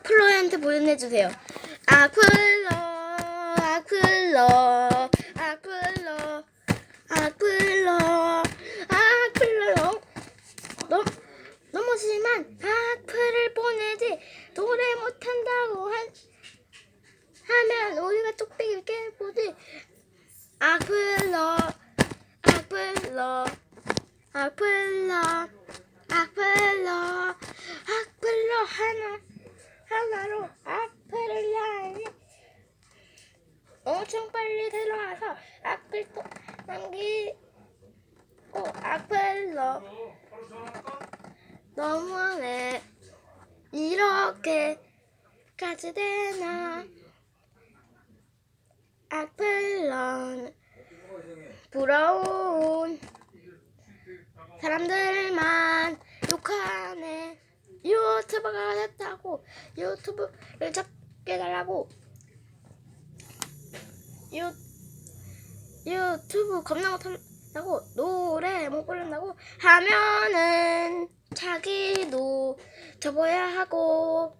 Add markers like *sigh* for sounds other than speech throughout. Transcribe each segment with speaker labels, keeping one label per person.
Speaker 1: 플로한테 보내주세요. 아플로, 아플로, 아플로, 아플로, 아플로. 너, 너무 심한 악플을 보내지 노래 못한다고 한, 하면 우리가 뚝배기 깨보지 악플로, 악플로, 악플로, 악플로, 악플로 하나. 하나로 악플을 향해 엄청 빨리 들어와서 악플도 남기고 악플로 너무하네. 이렇게까지 되나? 악플런 부러운 사람들만 욕하네. 유튜버가 됐다고 유튜브를 잡게 달라고. 유 유튜브 겁나 못한다고 노래 못 부른다고 하면은 자기도 접어야 하고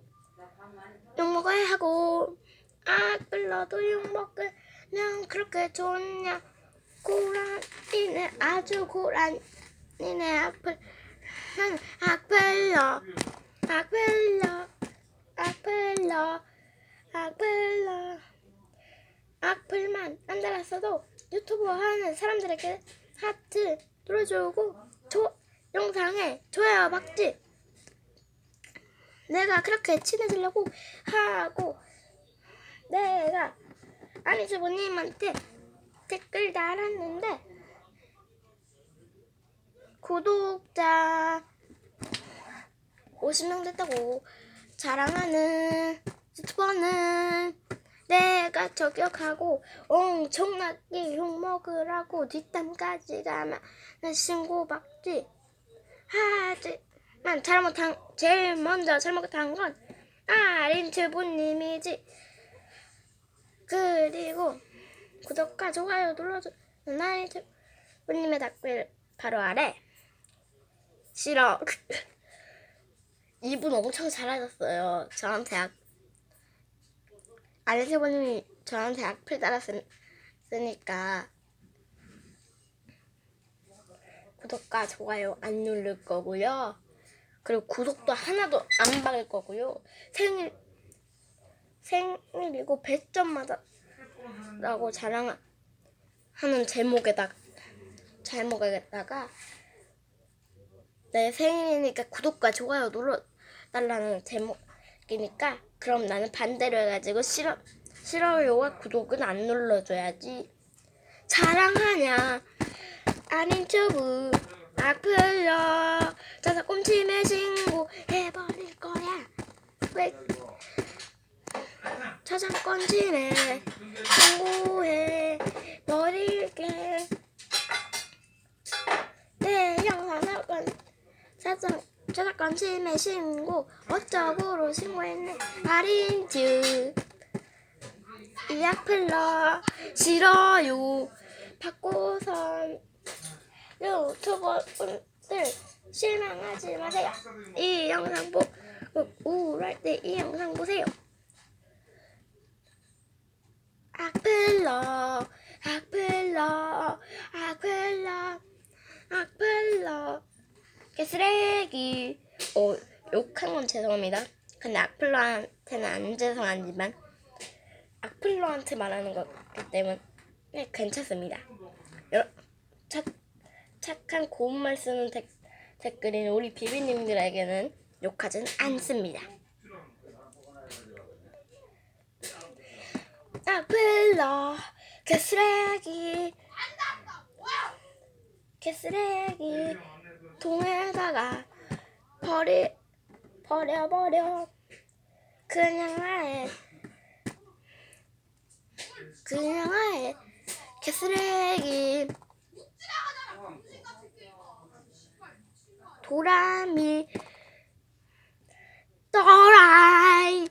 Speaker 1: 욕 먹어야 하고 악플러도 욕 먹으면 그렇게 좋냐? 고라니네 아주 고라니네 악플 난 악플러 악플러 악플러 악플러. 악플만 안 달았어도 유튜브 하는 사람들에게 하트 눌러주고 조, 영상에 좋아요 박지. 내가 그렇게 친해지려고 하고 내가 아니 주부님한테 댓글 달았는데 구독자 50명 됐다고 자랑하는 유튜버는 내가 저격하고 엄청나게 욕먹으라고 뒷담까지 가면 신고받지. 하지만 잘못한 제일 먼저 잘못한 건 아린튜브님이지. 그리고 구독과 좋아요 눌러주는 아린튜브님의 댓글 바로 아래. 싫어. *laughs* 이분 엄청 잘하셨어요. 저한테 악 아린튜브님이 저한테 악플 달았으니까 구독과 좋아요 안 누를 거고요. 그리고 구독도 하나도 안 받을 거고요. 생일 생일이고 100점 맞았라고 자랑하는 제목에다 제목에다가 내 생일이니까 구독과 좋아요 눌러 달라는 제목이니까 그럼 나는 반대로 해가지고 싫어 싫어요와 구독은 안 눌러줘야지. 자랑하냐? 아닌 튜브 악플러 자사 꼼침에 신고 해버릴 거야. 왜? 저작권 침해 신고해 버릴게 내 영상 사건 사전 저작권 침해 신고 어쩌고로 신고했네 아린튜 이 악플러 싫어요 바꿔선 유튜버분들 실망하지 마세요. 이 영상 보고 우울할 때 이 영상 보세요. 악플러, 악플러, 악플러, 악플러. 개쓰레기. 어, 욕한 건 죄송합니다. 근데 악플러한테는 안 죄송하지만 악플러한테 말하는 거기 때문에 괜찮습니다. 착, 착한 고운 말 쓰는 댓, 댓글인 우리 비비님들에게는 욕하진 않습니다. 악플러 개쓰레기 개쓰레기 동에다가 버리 버려버려. 그냥 아예 그냥 아예 개쓰레기. 도라미. 또라이